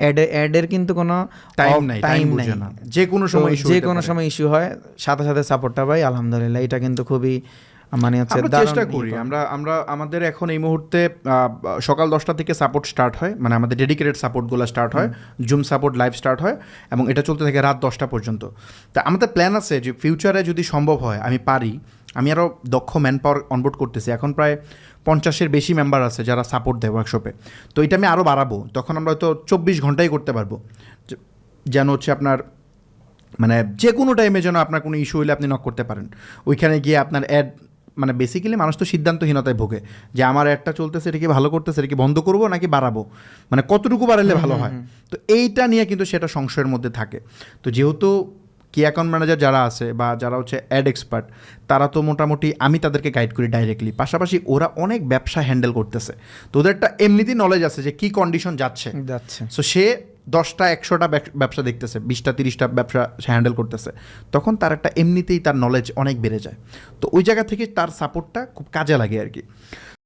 Add অ্যাডের কিন্তু কোনো টাইম নাই টাইম নাই। যে কোনো সময় যে কোনো সময় ইস্যু হয় সাথে সাথে সাপোর্টটা পাই আলহামদুলিল্লাহ। এটা কিন্তু খুবই মানে হচ্ছে আমরা চেষ্টা করি। আমরা আমরা আমাদের এখন এই মুহূর্তে সকাল দশটা থেকে সাপোর্ট স্টার্ট হয় মানে আমাদের ডেডিকেটেড সাপোর্টগুলো স্টার্ট হয় জুম সাপোর্ট লাইভ স্টার্ট হয় এবং এটা চলতে থাকে রাত দশটা পর্যন্ত। তা আমাদের প্ল্যান আছে যে ফিউচারে যদি সম্ভব হয় আমি পারি আমি আরও দক্ষ ম্যান পাওয়ার অনবোর্ড করতেছি। এখন প্রায় পঞ্চাশের বেশি মেম্বার আছে যারা সাপোর্ট দেয় ওয়ার্কশপে তো এটা আমি আরও বাড়াবো। তখন আমরা হয়তো চব্বিশ ঘন্টাই করতে পারব। যেন হচ্ছে আপনার মানে যে কোনো টাইমে যেন আপনার কোনো ইস্যু হলে আপনি নক করতে পারেন। ওইখানে গিয়ে আপনার অ্যাড মানে বেসিক্যালি মানুষ তো সিদ্ধান্তহীনতায় ভোগে। যে আমার অ্যাডটা চলতেছে এটা কি ভালো করতেছে এটা কি বন্ধ করব নাকি বাড়াবো? মানে কতটুকু বাড়ালে ভালো হয়? তো এইটা নিয়ে কিন্তু সেটা সংশয়ের মধ্যে থাকে। তো যেহেতু কি অ্যাকাউন্ট ম্যানেজার যারা আছে বা যারা হচ্ছে অ্যাড এক্সপার্ট তারা তো মোটামুটি আমি তাদেরকে গাইড করি ডাইরেক্টলি পাশাপাশি ওরা অনেক ব্যবসা হ্যান্ডেল করতেছে। তো ওদের একটা এমনিতেই নলেজ আছে যে কি কন্ডিশন যাচ্ছে। যাচ্ছে। সো সে দশটা একশোটা ব্যবসা দেখতেছে বিশটা তিরিশটা ব্যবসা সে হ্যান্ডেল করতেছে। তখন তার একটা এমনিতেই তার নলেজ অনেক বেড়ে যায়। তো ওই জায়গা থেকে তার সাপোর্টটা খুব কাজে লাগে আর কি।